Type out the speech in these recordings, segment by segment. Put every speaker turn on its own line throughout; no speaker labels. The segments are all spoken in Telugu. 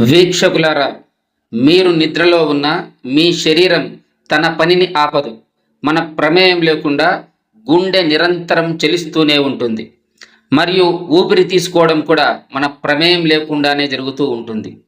వీక్షకులారా మీరు నిద్రలో ఉన్న మీ శరీరం తన పనిని ఆపదు. మన ప్రమేయం లేకుండా గుండె నిరంతరం చెలిస్తూనే ఉంటుంది. మరియు ఊపిరి తీసుకోవడం కూడా మన ప్రమేయం లేకుండానే జరుగుతూ ఉంటుంది.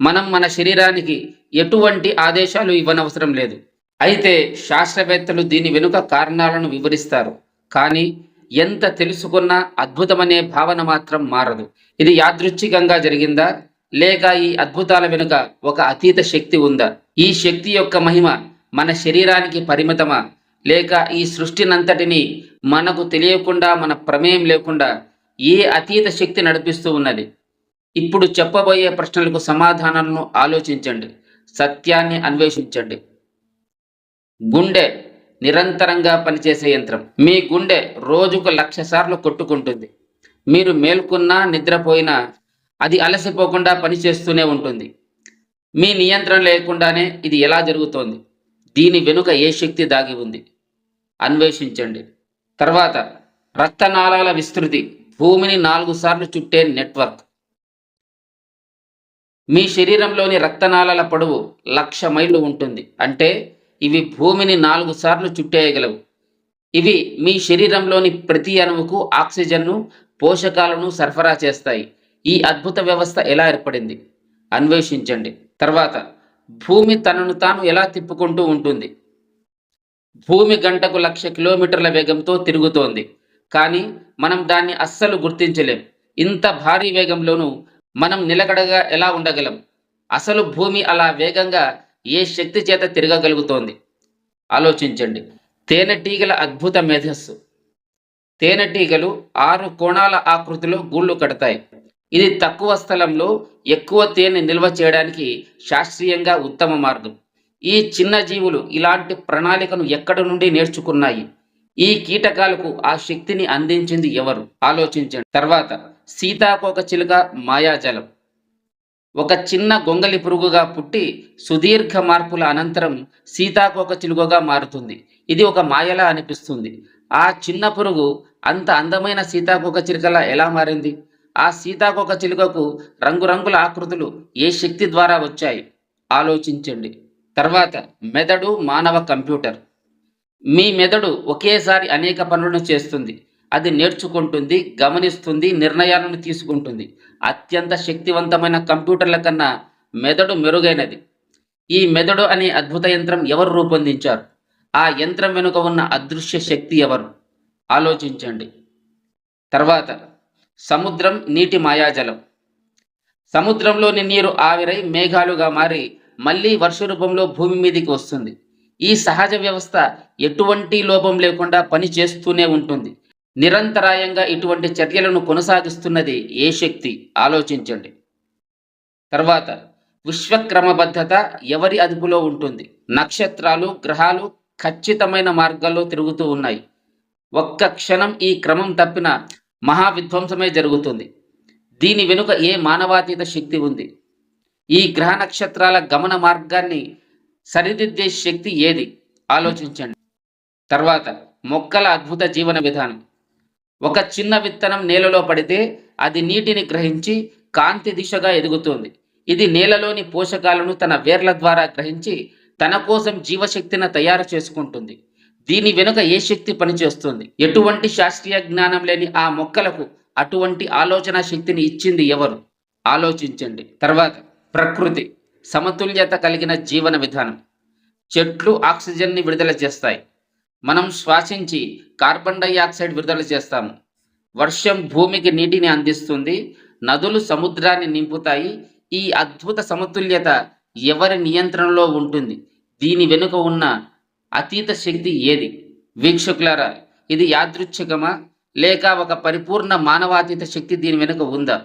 మనం మన శరీరానికి ఎటువంటి ఆదేశాలు ఇవ్వనవసరం లేదు. అయితే శాస్త్రవేత్తలు దీని వెనుక కారణాలను వివరిస్తారు. కానీ ఎంత తెలుసుకున్నా అద్భుతమనే భావన మాత్రం మారదు. ఇది యాదృచ్ఛికంగా జరిగిందా? లేక ఈ అద్భుతాల వెనుక ఒక అతీత శక్తి ఉందా? ఈ శక్తి యొక్క మహిమ మన శరీరానికి పరిమితమా? లేక ఈ సృష్టినంతటిని మనకు తెలియకుండా మన ప్రమేయం లేకుండా ఏ అతీత శక్తి నడిపిస్తూ ఉన్నది? ఇప్పుడు చెప్పబోయే ప్రశ్నలకు సమాధానాలను ఆలోచించండి. సత్యాన్ని అన్వేషించండి. గుండె నిరంతరంగా పనిచేసే యంత్రం. మీ గుండె రోజుకు లక్ష సార్లు కొట్టుకుంటుంది. మీరు మేల్కొన్నా నిద్రపోయినా అది అలసిపోకుండా పనిచేస్తూనే ఉంటుంది. మీ నియంత్రణ లేకుండానే ఇది ఎలా జరుగుతోంది? దీని వెనుక ఏ శక్తి దాగి ఉంది? అన్వేషించండి. తర్వాత రక్తనాళాల విస్తృతి భూమిని నాలుగు సార్లు చుట్టే నెట్వర్క్. మీ శరీరంలోని రక్తనాళాల పొడవు లక్ష మైళ్ళు ఉంటుంది. అంటే ఇవి భూమిని నాలుగు సార్లు చుట్టేయగలవు. ఇవి మీ శరీరంలోని ప్రతి అణువుకు ఆక్సిజన్ను పోషకాలను సరఫరా చేస్తాయి. ఈ అద్భుత వ్యవస్థ ఎలా ఏర్పడింది? అన్వేషించండి. తర్వాత భూమి తనను తాను ఎలా తిప్పుకుంటూ ఉంటుంది? భూమి గంటకు లక్ష కిలోమీటర్ల వేగంతో తిరుగుతోంది. కానీ మనం దాన్ని అస్సలు గుర్తించలేం. ఇంత భారీ వేగంలోనూ మనం నిలకడగా ఎలా ఉండగలం? అసలు భూమి అలా వేగంగా ఏ శక్తి చేత తిరగగలుగుతోంది? ఆలోచించండి. తేనెటీగల అద్భుత మేధస్సు. తేనెటీగలు ఆరు కోణాల ఆకృతిలో గూళ్ళు కడతాయి. ఇది తక్కువ స్థలంలో ఎక్కువ తేనె నిల్వ చేయడానికి శాస్త్రీయంగా ఉత్తమ మార్గం. ఈ చిన్న జీవులు ఇలాంటి ప్రణాళికను ఎక్కడి నుండి నేర్చుకున్నాయి? ఈ కీటకాలకు ఆ శక్తిని అందించింది ఎవరు? ఆలోచించండి. తర్వాత సీతాకోక చిలుక మాయాజలం. ఒక చిన్న గొంగలి పురుగుగా పుట్టి సుదీర్ఘ మార్పుల అనంతరం సీతాకోక చిలుకగా మారుతుంది. ఇది ఒక మాయలా అనిపిస్తుంది. ఆ చిన్న పురుగు అంత అందమైన సీతాకోక చిలుకలా ఎలా మారింది? ఆ సీతాకొక చిలుకకు రంగురంగుల ఆకృతులు ఏ శక్తి ద్వారా వచ్చాయి? ఆలోచించండి. తర్వాత మెదడు మానవ కంప్యూటర్. మీ మెదడు ఒకేసారి అనేక పనులను చేస్తుంది. అది నేర్చుకుంటుంది గమనిస్తుంది నిర్ణయాలను తీసుకుంటుంది. అత్యంత శక్తివంతమైన కంప్యూటర్ల కన్నా మెదడు మెరుగైనది. ఈ మెదడు అనే అద్భుత యంత్రం ఎవరు రూపొందించారు? ఆ యంత్రం వెనుక ఉన్న అదృశ్య శక్తి ఎవరు? ఆలోచించండి. తర్వాత సముద్రం నీటి మాయాజలం. సముద్రంలోని నీరు ఆవిరై మేఘాలుగా మారి మళ్ళీ వర్ష రూపంలో భూమి మీదకి వస్తుంది. ఈ సహజ వ్యవస్థ ఎటువంటి లోపం లేకుండా పని చేస్తూనే ఉంటుంది. నిరంతరాయంగా ఇటువంటి చర్యలను కొనసాగిస్తున్నది ఏ శక్తి? ఆలోచించండి. తర్వాత విశ్వక్రమబద్ధత ఎవరి అదుపులో ఉంటుంది? నక్షత్రాలు గ్రహాలు ఖచ్చితమైన మార్గాల్లో తిరుగుతూ ఉన్నాయి. ఒక్క క్షణం ఈ క్రమం తప్పిన మహావిధ్వంసమే జరుగుతుంది. దీని వెనుక ఏ మానవాతీత శక్తి ఉంది? ఈ గ్రహ నక్షత్రాల గమన మార్గాన్ని సరిదిద్దే శక్తి ఏది? ఆలోచించండి. తర్వాత మొక్కల అద్భుత జీవన విధానం. ఒక చిన్న విత్తనం నేలలో పడితే అది నీటిని గ్రహించి కాంతి దిశగా ఎదుగుతుంది. ఇది నేలలోని పోషకాలను తన వేర్ల ద్వారా గ్రహించి తన కోసం జీవశక్తిని తయారు చేసుకుంటుంది. దీని వెనుక ఏ శక్తి పనిచేస్తుంది? ఎటువంటి శాస్త్రీయ జ్ఞానం లేని ఆ మొక్కలకు అటువంటి ఆలోచన శక్తిని ఇచ్చింది ఎవరు? ఆలోచించండి. తర్వాత ప్రకృతి సమతుల్యత కలిగిన జీవన విధానం. చెట్లు ఆక్సిజన్ని విడుదల చేస్తాయి. మనం శ్వాసించి కార్బన్ డైఆక్సైడ్ విడుదల చేస్తాము. వర్షం భూమికి నీటిని అందిస్తుంది. నదులు సముద్రాన్ని నింపుతాయి. ఈ అద్భుత సమతుల్యత ఎవరి నియంత్రణలో ఉంటుంది? దీని వెనుక ఉన్న అతీత శక్తి ఏది? వీక్షకులారా ఇది యాదృచ్ఛికమా? లేక ఒక పరిపూర్ణ మానవాతీత శక్తి దీని వెనుక ఉందా?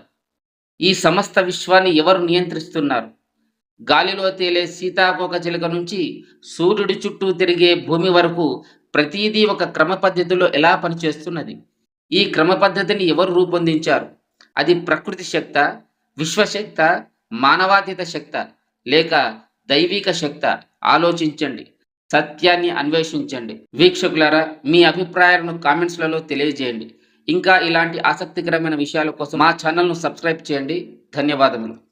ఈ సమస్త విశ్వాన్ని ఎవరు నియంత్రిస్తున్నారు? గాలిలో తేలే సీతాకోక చిలుక నుంచి సూర్యుడి చుట్టూ తిరిగే భూమి వరకు ప్రతిదీ ఒక క్రమ పద్ధతిలో ఎలా పనిచేస్తున్నది? ఈ క్రమ పద్ధతిని ఎవరు రూపొందించారు? అది ప్రకృతి శక్త విశ్వశక్త మానవాతీత శక్త లేక దైవిక శక్త? ఆలోచించండి. సత్యాన్ని అన్వేషించండి. వీక్షకులారా మీ అభిప్రాయాలను కామెంట్స్లలో తెలియజేయండి. ఇంకా ఇలాంటి ఆసక్తికరమైన విషయాల కోసం మా ఛానల్ను సబ్స్క్రైబ్ చేయండి. ధన్యవాదములు.